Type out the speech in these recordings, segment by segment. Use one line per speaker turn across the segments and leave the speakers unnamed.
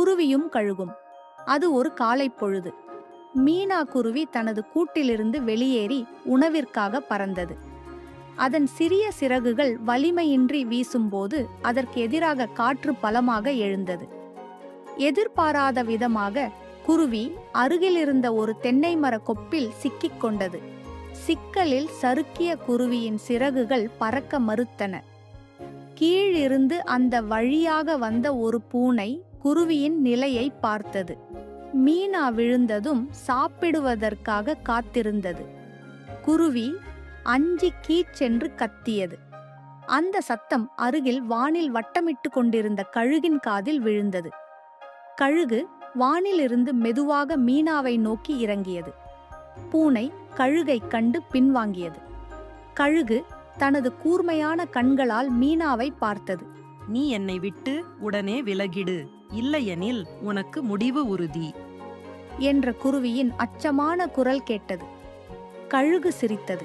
குருவியும் கழுகும். அது ஒரு காலை பொழுது. மீனா குருவி தனது கூட்டிலிருந்து வெளியேறி உணவிற்காக பறந்தது. அதன் சிறிய சிறகுகள் வலிமையின்றி வீசும்போது அதற்கு எதிராக காற்று பலமாக எழுந்தது. எதிர்பாராத விதமாக குருவி அருகிலிருந்த ஒரு தென்னை மர கொப்பில் சிக்கிக் கொண்டது. சிக்கலில் சறுக்கிய குருவியின் சிறகுகள் பறக்க மறுத்தன. கீழிருந்து அந்த வழியாக வந்த ஒரு பூனை குருவியின் நிலையை பார்த்தது. மீனா விழுந்ததும் சாப்பிடுவதற்காக காத்திருந்தது. குருவி அஞ்சி கீச்சென்று கத்தியது. அந்த சத்தம் அருகில் வானில் வட்டமிட்டு கொண்டிருந்த கழுகின் காதில் விழுந்தது. கழுகு வானிலிருந்து மெதுவாக மீனாவை நோக்கி இறங்கியது. பூனை கழுகைக் கண்டு பின்வாங்கியது. கழுகு தனது கூர்மையான கண்களால் மீனாவை பார்த்தது.
நீ என்னை விட்டு உடனே விலகிடு. இல்லையெனில் உனக்கு முடிவு உறுதி.
என்ற குருவியின் அச்சமான குரல் கேட்டது. கழுகு சிரித்தது.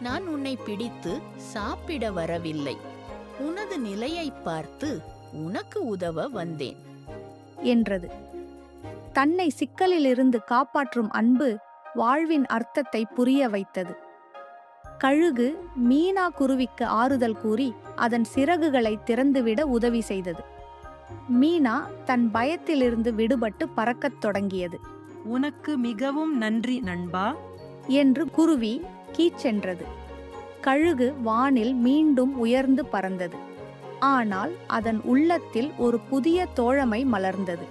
நான் உன்னை பிடித்து சாப்பிட வரவில்லை. உனது நிலையைப் பார்த்து உனக்கு உதவ வந்தேன்.
என்றது. தன்னை சிக்கலிலிருந்து காப்பாற்றும் அன்பு வாழ்வின் அர்த்தத்தை புரிய வைத்தது. கழுகு மீனா குருவிக்கு ஆறுதல் கூறி அதன் சிறகுகளை திறந்துவிட உதவி செய்தது. மீனா தன் பயத்திலிருந்து விடுபட்டு பறக்கத் தொடங்கியது.
உனக்கு மிகவும் நன்றி நண்பா.
என்று குருவி கீச்சென்றது. கழுகு வானில் மீண்டும் உயர்ந்து பறந்தது. ஆனால் அதன் உள்ளத்தில் ஒரு புதிய தோழமை மலர்ந்தது.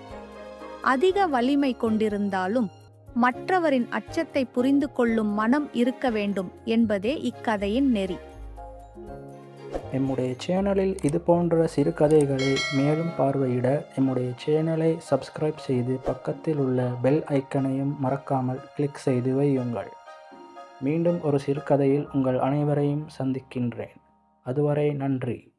அதிக வலிமை கொண்டிருந்தாலும் மற்றவரின் அச்சத்தை புரிந்து கொள்ளும் மனம் இருக்க வேண்டும் என்பதே இக்கதையின் நெறி.
எம்முடைய சேனலில் இது போன்ற சிறுகதைகளை மேலும் பார்வையிட எம்முடைய சேனலை சப்ஸ்கிரைப் செய்து பக்கத்தில் உள்ள பெல் ஐக்கனையும் மறக்காமல் கிளிக் செய்து வையுங்கள். மீண்டும் ஒரு சிறுகதையில் உங்கள் அனைவரையும் சந்திக்கின்றேன். அதுவரை நன்றி.